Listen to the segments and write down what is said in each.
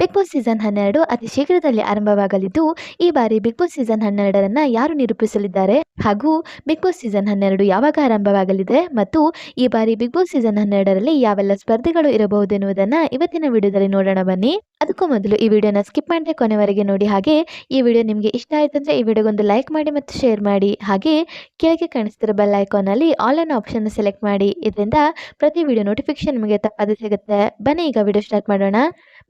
Big boss season ಹನ್ನೆರಡು ಅತಿ ಶೀಘ್ರದಲ್ಲಿ ಆರಂಭವಾಗಲಿದ್ದು, ಈ ಬಾರಿ ಬಿಗ್ ಬಾಸ್ ಸೀಸನ್ ಹನ್ನೆರಡರನ್ನ ಯಾರು ನಿರೂಪಿಸಲಿದ್ದಾರೆ? ಹಾಗೂ ಬಿಗ್ ಬಾಸ್ ಸೀಸನ್ ಹನ್ನೆರಡು ಯಾವಾಗ ಆರಂಭವಾಗಲಿದೆ? ಮತ್ತು ಈ ಬಾರಿ ಬಿಗ್ ಬಾಸ್ ಸೀಸನ್ ಹನ್ನೆರಡರಲ್ಲಿ ಯಾವೆಲ್ಲ ಸ್ಪರ್ಧೆಗಳು ಇರಬಹುದೆನ್ನುವುದನ್ನು ಇವತ್ತಿನ ವಿಡಿಯೋದಲ್ಲಿ ನೋಡೋಣ ಬನ್ನಿ. ಅದಕ್ಕೂ ಮೊದಲು ಈ ವಿಡಿಯೋನ ಸ್ಕಿಪ್ ಮಾಡದೆ ಕೊನೆವರೆಗೆ ನೋಡಿ. ಹಾಗೆ ಈ ವಿಡಿಯೋ ನಿಮಗೆ ಇಷ್ಟ ಆಯ್ತಂದ್ರೆ ಈ ವಿಡಿಯೋಗೊಂದು ಲೈಕ್ ಮಾಡಿ ಮತ್ತು ಶೇರ್ ಮಾಡಿ. ಹಾಗೆ ಕೆಳಗೆ ಕಾಣಿಸ್ತಿರೋ ಬೆಲ್ ಐಕಾನಲ್ಲಿ ಆನ್ಲೈನ್ ಆಪ್ಷನ್ ಸೆಲೆಕ್ಟ್ ಮಾಡಿ. ಇದರಿಂದ ಪ್ರತಿ ವಿಡಿಯೋ ನೋಟಿಫಿಕೇಶನ್ ನಿಮಗೆ ತಪ್ಪದೆ ಸಿಗುತ್ತೆ ಬನ್ನಿ, ಈಗ ವಿಡಿಯೋ ಸ್ಟಾರ್ಟ್ ಮಾಡೋಣ.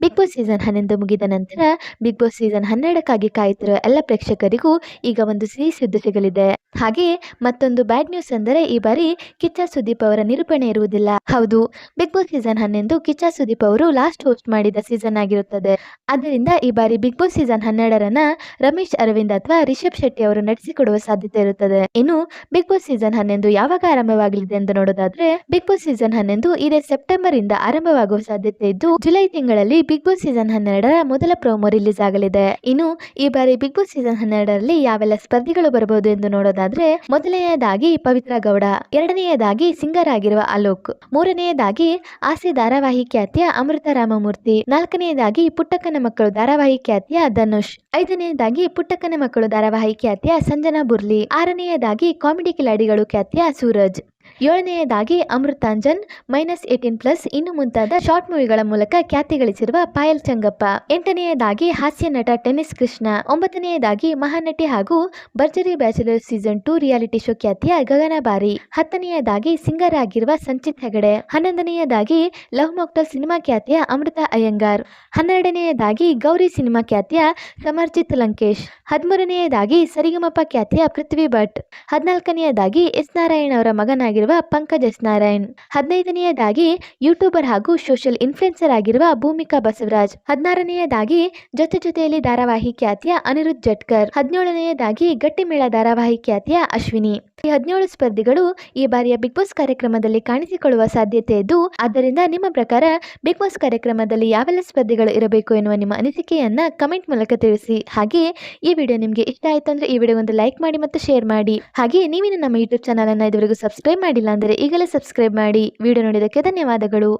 ಬಿಗ್ ಬಾಸ್ ಸೀಸನ್ ಹನ್ನೊಂದು ಮುಗಿದ ನಂತರ ಬಿಗ್ ಬಾಸ್ ಸೀಸನ್ ಹನ್ನೆರಡಕ್ಕಾಗಿ ಕಾಯುತ್ತಿರುವ ಎಲ್ಲ ಪ್ರೇಕ್ಷಕರಿಗೂ ಈಗ ಒಂದು ಸಿಹಿ ಸುದ್ದಿ ಸಿಗಲಿದೆ. ಹಾಗೆ ಮತ್ತೊಂದು ಬ್ಯಾಡ್ ನ್ಯೂಸ್ ಅಂದರೆ ಈ ಬಾರಿ ಕಿಚ್ಚ ಸುದೀಪ್ ಅವರ ನಿರೂಪಣೆ ಇರುವುದಿಲ್ಲ. ಹೌದು, ಬಿಗ್ ಬಾಸ್ ಸೀಸನ್ ಹನ್ನೊಂದು ಕಿಚ್ಚ ಸುದೀಪ್ ಅವರು ಲಾಸ್ಟ್ ಹೋಸ್ಟ್ ಮಾಡಿದ ಸೀಸನ್ ಆಗಿರುತ್ತದೆ ಆದ್ದರಿಂದ ಈ ಬಾರಿ ಬಿಗ್ ಬಾಸ್ ಸೀಸನ್ ಹನ್ನೆರಡರನ್ನ ರಮೇಶ್, ಅರವಿಂದ್ ಅಥವಾ ರಿಷಬ್ ಶೆಟ್ಟಿ ಅವರು ನಡೆಸಿಕೊಡುವ ಸಾಧ್ಯತೆ ಇರುತ್ತದೆ. ಇನ್ನು ಬಿಗ್ ಬಾಸ್ ಸೀಸನ್ ಹನ್ನೊಂದು ಯಾವಾಗ ಆರಂಭವಾಗಲಿದೆ ಎಂದು ನೋಡೋದಾದ್ರೆ ಬಿಗ್ ಬಾಸ್ ಸೀಸನ್ ಹನ್ನೊಂದು ಇದೇ ಸೆಪ್ಟೆಂಬರ್ ಇಂದ ಆರಂಭವಾಗುವ ಸಾಧ್ಯತೆ ಇದ್ದು, ಜುಲೈ ತಿಂಗಳಲ್ಲಿ ಬಿಗ್ ಬಾಸ್ ಸೀಸನ್ ಹನ್ನೆರಡರ ಮೊದಲ ಪ್ರೋಮೋ ರಿಲೀಸ್ ಆಗಲಿದೆ. ಇನ್ನು ಈ ಬಾರಿ ಬಿಗ್ ಬಾಸ್ ಸೀಸನ್ ಹನ್ನೆರಡರಲ್ಲಿ ಯಾವೆಲ್ಲ ಸ್ಪರ್ಧಿಗಳು ಬರಬಹುದು ಎಂದು ನೋಡೋದಾದ್ರೆ, ಮೊದಲನೆಯದಾಗಿ ಪವಿತ್ರ ಗೌಡ, ಎರಡನೆಯದಾಗಿ ಸಿಂಗರ್ ಆಗಿರುವ ಅಲೋಕ್, ಮೂರನೆಯದಾಗಿ ಆಸೆ ಧಾರಾವಾಹಿ ಖ್ಯಾತಿಯ ಅಮೃತ ರಾಮಮೂರ್ತಿ, ನಾಲ್ಕನೆಯದಾಗಿ ಪುಟ್ಟಕ್ಕನ ಮಕ್ಕಳು ಧಾರಾವಾಹಿ ಖ್ಯಾತಿಯ ಧನುಷ್. ಐದನೆಯದಾಗಿ ಪುಟ್ಟಕ್ಕನ ಮಕ್ಕಳು ಧಾರಾವಾಹಿ ಖ್ಯಾತಿಯ ಸಂಜನಾ ಬುರ್ಲಿ. ಆರನೆಯದಾಗಿ ಕಾಮಿಡಿ ಕಿಲಾಡಿಗಳು ಖ್ಯಾತಿಯ ಸೂರಜ್. ಏಳನೆಯದಾಗಿ ಅಮೃತಾಂಜನ್, ಮೈನಸ್ ಏಯ್ಟೀನ್ ಪ್ಲಸ್ ಇನ್ನು ಮುಂತಾದ ಶಾರ್ಟ್ ಮೂವಿಗಳ ಮೂಲಕ ಖ್ಯಾತಿ ಗಳಿಸಿರುವ ಪಾಯಲ್ ಚಂಗಪ್ಪ. ಎಂಟನೆಯದಾಗಿ ಹಾಸ್ಯ ನಟ ಟೆನಿಸ್ ಕೃಷ್ಣ. ಒಂಬತ್ತನೆಯದಾಗಿ ಮಹಾನಟಿ ಹಾಗೂ Bharjari bachelor season two reality show ಖ್ಯಾತಿಯ ಗಗನ ಬಾರಿ ಹತ್ತನೆಯದಾಗಿ ಸಿಂಗರ್ ಆಗಿರುವ ಸಂಚಿತ್ ಹೆಗಡೆ. ಹನ್ನೊಂದನೆಯದಾಗಿ ಲವ್ ಮೊಕ್ಟಲ್ ಸಿನಿಮಾ ಖ್ಯಾತಿಯ ಅಮೃತ ಅಯ್ಯಂಗಾರ್. ಹನ್ನೆರಡನೆಯದಾಗಿ ಗೌರಿ ಸಿನಿಮಾ ಖ್ಯಾತಿಯ ಸಮರ್ಜಿತ್ ಲಂಕೇಶ್. ಹದಿಮೂರನೆಯದಾಗಿ ಸರಿಗಮಪ್ಪ ಖ್ಯಾತಿಯ ಪೃಥ್ವಿ ಭಟ್. ಹದಿನಾಲ್ಕನೆಯದಾಗಿ ಎಸ್ ನಾರಾಯಣ್ ಅವರ ಮಗನಾಗಿರುವ ಪಂಕಜ್ ನಾರಾಯಣ್. ಹದಿನೈದನೆಯದಾಗಿ ಯೂಟ್ಯೂಬರ್ ಹಾಗೂ ಸೋಷಿಯಲ್ ಇನ್ಫ್ಲುಯೆನ್ಸರ್ ಆಗಿರುವ ಭೂಮಿಕಾ ಬಸವರಾಜ್. ಹದಿನಾರನೆಯದಾಗಿ ಜೊತೆ ಜೊತೆಯಲ್ಲಿ ಧಾರಾವಾಹಿ ಖ್ಯಾತಿಯ ಅನಿರುದ್ಧ್ ಜಟ್ಕರ್. ಹದಿನೇಳನೆಯದಾಗಿ ಗಟ್ಟಿಮೇಳ ಧಾರಾವಾಹಿ ಖ್ಯಾತಿಯ ಅಶ್ವಿನಿ. ಈ ಹದಿನೇಳು ಸ್ಪರ್ಧಿಗಳು ಈ ಬಾರಿಯ ಬಿಗ್ ಬಾಸ್ ಕಾರ್ಯಕ್ರಮದಲ್ಲಿ ಕಾಣಿಸಿಕೊಳ್ಳುವ ಸಾಧ್ಯತೆ ಇದ್ದು, ಆದ್ದರಿಂದ ನಿಮ್ಮ ಪ್ರಕಾರ ಬಿಗ್ ಬಾಸ್ ಕಾರ್ಯಕ್ರಮದಲ್ಲಿ ಯಾವೆಲ್ಲ ಸ್ಪರ್ಧಿಗಳು ಇರಬೇಕು ಎನ್ನುವ ನಿಮ್ಮ ಅನಿಸಿಕೆಯನ್ನ ಕಮೆಂಟ್ ಮೂಲಕ ತಿಳಿಸಿ. ಹಾಗೆ ಈ ವಿಡಿಯೋ ನಿಮಗೆ ಇಷ್ಟ ಆಯ್ತು ಅಂದ್ರೆ ಈ ವಿಡಿಯೋ ಒಂದು ಲೈಕ್ ಮಾಡಿ ಮತ್ತು ಶೇರ್ ಮಾಡಿ. ಹಾಗೆ ನೀವಿನ ನಮ್ಮ ಯೂಟ್ಯೂಬ್ ಚಾನಲ್ ಅನ್ನ ಇದುವರೆಗೂ ಸಬ್ಸ್ಕ್ರೈಬ್ ಮಾಡಿಲ್ಲ ಅಂದರೆ ಈಗಲೇ ಸಬ್ಸ್ಕ್ರೈಬ್ ಮಾಡಿ ವಿಡಿಯೋ ನೋಡಿದ್ದಕ್ಕೆ ಧನ್ಯವಾದಗಳು.